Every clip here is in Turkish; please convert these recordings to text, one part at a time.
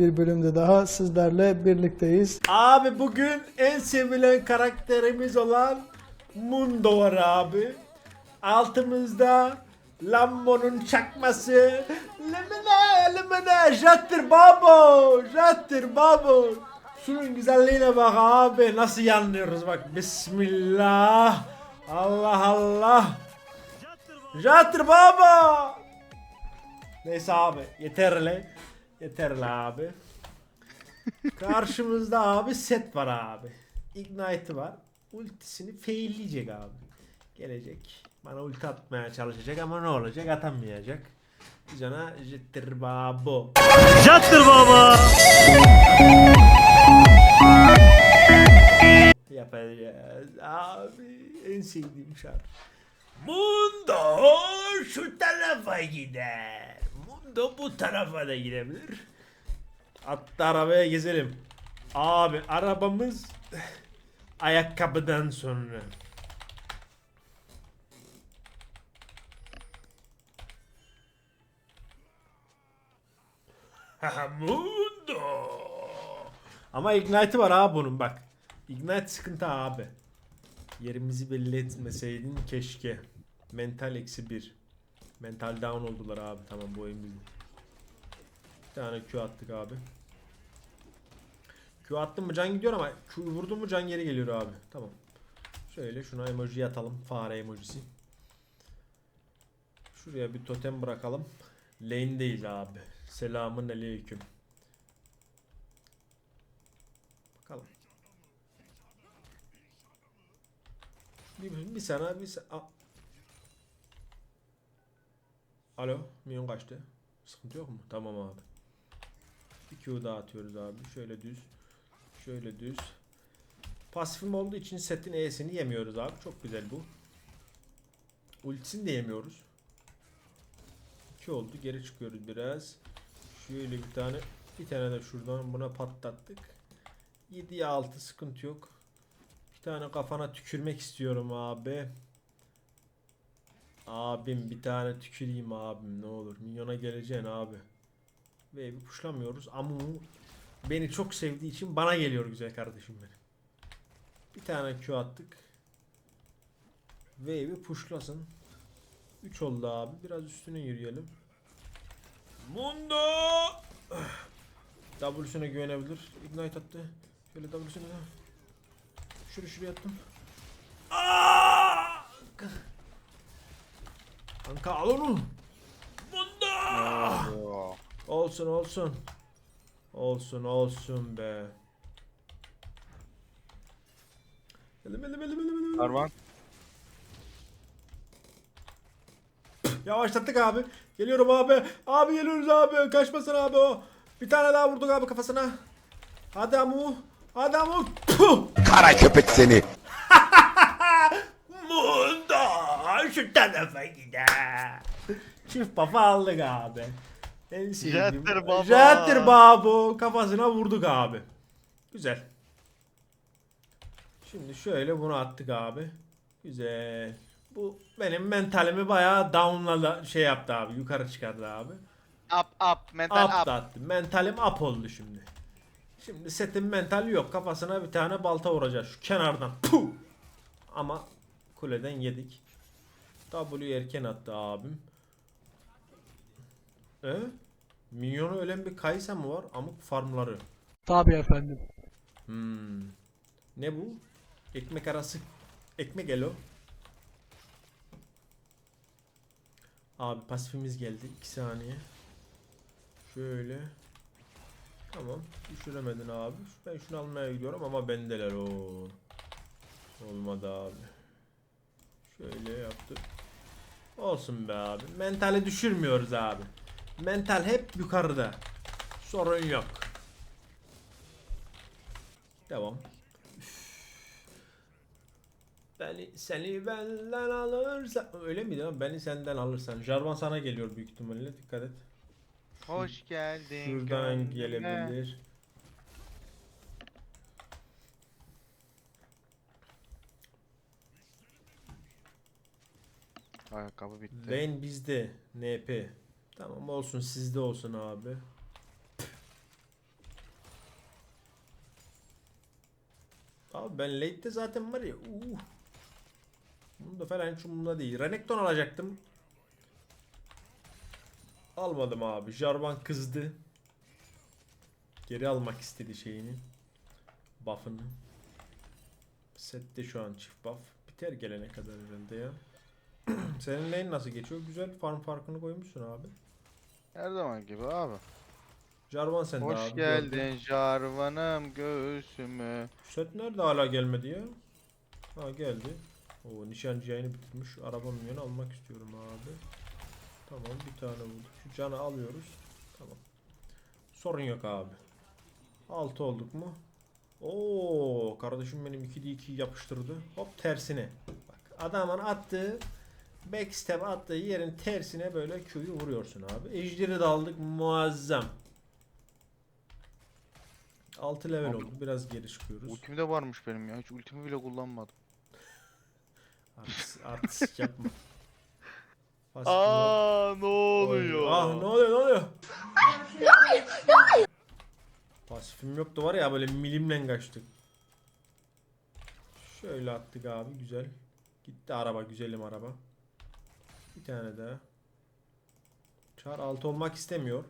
bir bölümde daha sizlerle birlikteyiz. Abi bugün en sevilen karakterimiz olan Mundo var abi. Altımızda Lambo'nun çakması. Lemine lemine jattır babo jattır babo. Şunun güzelliğine bak abi nasıl yanlıyoruz bak Bismillah. Allah Allah. Jattır baba. Neyse abi yeterli. Yeterli abi. Karşımızda abi set var abi. Ignite var. Ultisini failleyecek abi. Gelecek. Bana ulti atmaya çalışacak ama ne olacak atamayacak. Biz ona jittir babo. Jattır baba. Yapacağız abi. En sevdiğim şarkı. Mundo şu tarafa gider. Mundo bu tarafa da gidebilir. Hatta arabaya gezelim. Abi arabamız ayakkabıdan sonra. Mundo. Ama Ignite'ı var abi bunun bak. Ignite sıkıntı abi. Yerimizi belli etmeseydin keşke. Mental eksi bir. Mental down oldular abi. Tamam bu oyun bizim. Bir tane Q attık abi. Q attım mı can gidiyor ama Q vurdum mu can geri geliyor abi. Tamam. Şöyle şuna emoji atalım. Fare emojisi. Şuraya bir totem bırakalım. Lane değil abi. Selamun aleyküm. Bakalım. Bir, bir sana bir sa- Alo, minyon kaçtı? Sıkıntı yok mu? Tamam abi. Bir Q daha atıyoruz abi. Şöyle düz. Şöyle düz. Pasifim olduğu için setin E'sini yemiyoruz abi. Çok güzel bu. Ultisini de yemiyoruz. 2 oldu. Geri çıkıyoruz biraz. Şöyle bir tane bir tane de şuradan buna patlattık. 7'ye 6 sıkıntı yok. Bir tane kafana tükürmek istiyorum abi. Abim bir tane tüküreyim abim ne olur. Minyona geleceksin abi. Ve bir puşlamıyoruz. Amumu beni çok sevdiği için bana geliyor güzel kardeşim benim. Bir tane Q attık. Wave'i puşlasın. 3 oldu abi. Biraz üstüne yürüyelim. Mundo! W'suna güvenebilir. Ignite attı. Şöyle W'suna da. Şunu şuraya attım. Aa! Kanka al onu. Mundo! Olsun olsun. Olsun olsun be. Elim elim elim elim elim. Karvan. Yavaşlattık abi. Geliyorum abi. Abi geliyoruz abi. Kaçmasın abi o. Bir tane daha vurduk abi kafasına. Hadi amu. Hadi amu. Puh! Kara köpek seni. Mundo şu tarafa gider. Çift pafa aldık abi. En sevdiğim. Jetter baba. Jetter babu. Kafasına vurduk abi. Güzel. Şimdi şöyle bunu attık abi. Güzel. Bu benim mentalimi bayağı down'la şey yaptı abi. Yukarı çıkardı abi. Up up mental Up up. da attı. Mentalim up oldu şimdi. Şimdi setin mentali yok. Kafasına bir tane balta vuracağız şu kenardan. Puh! Ama kuleden yedik. W erken attı abim. E? Minyonu ölen bir Kaysa mı var? Amuk farmları. Tabii efendim. Hmm. Ne bu? Ekmek arası. Ekmek elo. Abi pasifimiz geldi. 2 saniye. Şöyle. Tamam. Düşüremedin abi. Ben şunu almaya gidiyorum ama bendeler o. Olmadı abi. Şöyle yaptık. Olsun be abi. Mentali düşürmüyoruz abi. Mental hep yukarıda. Sorun yok. Devam. Beni seni benden alırsan öyle miydi lan? Beni senden alırsan. Jarvan sana geliyor büyük ihtimalle. Dikkat et. Hoş geldin. Şuradan gönlüme. gelebilir. Ayakkabı bitti. Lane bizde. NP. Tamam olsun sizde olsun abi. Abi ben late'de zaten var ya. Uh. Bunu da falan hiç umurumda değil. Renekton alacaktım. Almadım abi. Jarvan kızdı. Geri almak istedi şeyini. Buff'ını. Sette şu an çift buff. Biter gelene kadar herhalde ya. Senin lane nasıl geçiyor? Güzel farm farkını koymuşsun abi. Her zaman gibi abi. Jarvan sende Hoş abi. geldin gördüm. Jarvan'ım göğsüme. Set nerede hala gelmedi ya? Ha geldi. O nişancı yayını bitirmiş. Araba milyonu almak istiyorum abi. Tamam bir tane bulduk. Şu canı alıyoruz. Tamam. Sorun yok abi. 6 olduk mu? Oo kardeşim benim 2'de 2 yapıştırdı. Hop tersine. Bak adamın attığı backstep attığı yerin tersine böyle Q'yu vuruyorsun abi. Ejderi de aldık muazzam. 6 level Abi, oldu. Biraz geri çıkıyoruz. Ultim de varmış benim ya. Hiç ultimi bile kullanmadım. Artist, artist yapma. Aa ne oluyor? Ah ne oluyor ne oluyor? Pasifim yoktu var ya böyle milimle kaçtık. Şöyle attık abi güzel. Gitti araba güzelim araba. Bir tane daha. Çar altı olmak istemiyor.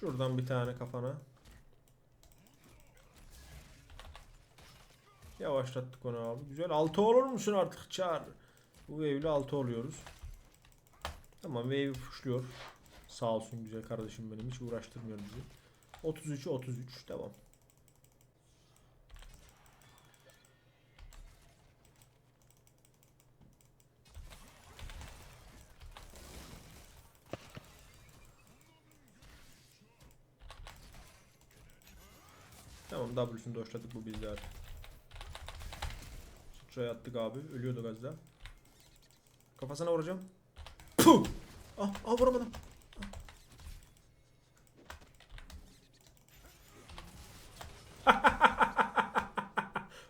Şuradan bir tane kafana. Yavaşlattık onu abi. Güzel. 6 olur musun artık Çar? Bu wave'le 6 oluyoruz. Tamam wave pushluyor. Sağ olsun güzel kardeşim benim. Hiç uğraştırmıyor bizi. 33 33 tamam. Tamam W'sunu doşladık bu bizde artık. Şuraya attık abi. Ölüyordu gazda. Kafasına vuracağım. Puh! Ah, ah vuramadım.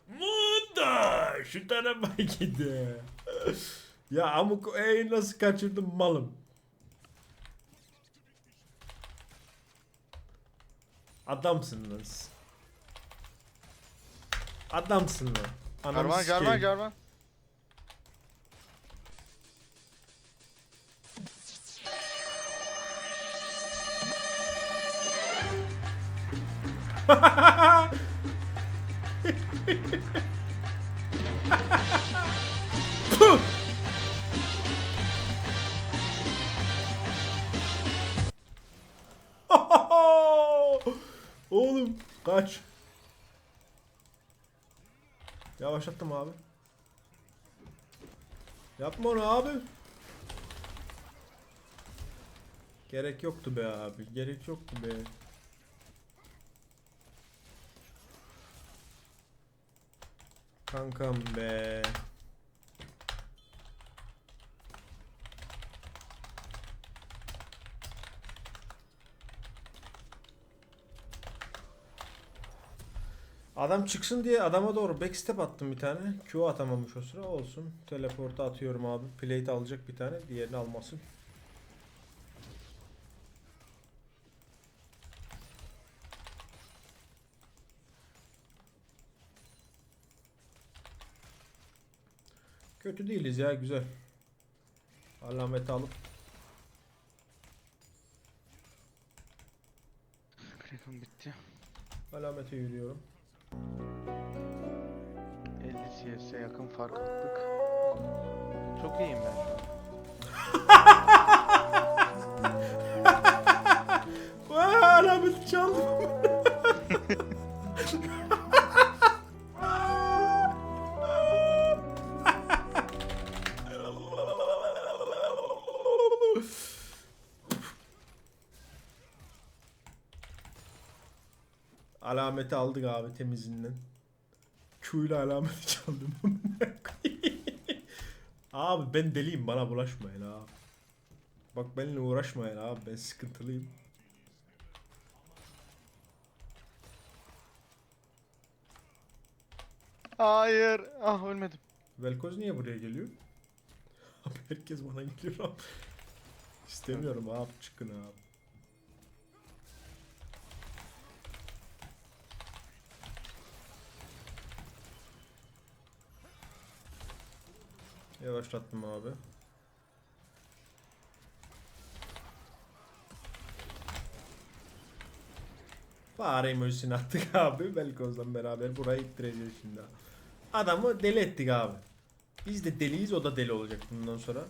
Munda! Şu tarafa gidi. ya amuk ey nasıl kaçırdım malım. Adamsınız. Adamsın lan. Ananı Jarvan sikeyim. Jarvan. Oğlum kaç. Yavaşlattım abi. Yapma onu abi. Gerek yoktu be abi. Gerek yoktu be. Kankam be. Adam çıksın diye adama doğru backstep attım bir tane. Q atamamış o sıra olsun. Teleporta atıyorum abi. Plate alacak bir tane. Diğerini almasın. Kötü değiliz ya güzel. Alameti alıp Creep'im bitti. alamete yürüyorum. 50 CS'e yakın fark attık. Çok iyiyim ben şu an. Vaa alameti çaldım. Alameti aldık abi temizinden. Q ile alameti çaldım. abi ben deliyim bana bulaşmayın abi. Bak benimle uğraşmayın abi ben sıkıntılıyım. Hayır. Ah ölmedim. Velkoz niye buraya geliyor? Abi herkes bana geliyor abi. İstemiyorum abi çıkın abi. Yavaşlattım abi. Fare emojisini attık abi. Velkoz'la beraber burayı ittireceğiz şimdi. Adamı deli ettik abi. Biz de deliyiz o da deli olacak bundan sonra.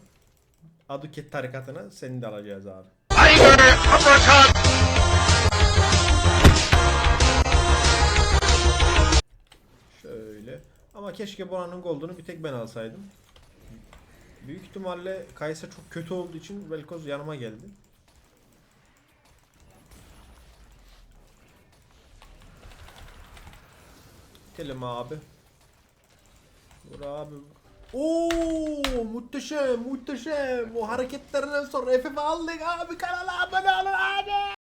Aduket tarikatına seni de alacağız abi. Şöyle. Ama keşke buranın gold'unu bir tek ben alsaydım. İhtimalle Kaysa çok kötü olduğu için Velkoz yanıma geldi. Telim abi. Vur abi. Oo muhteşem muhteşem. O hareketlerinden sonra FF aldık abi kanala abone olun abi.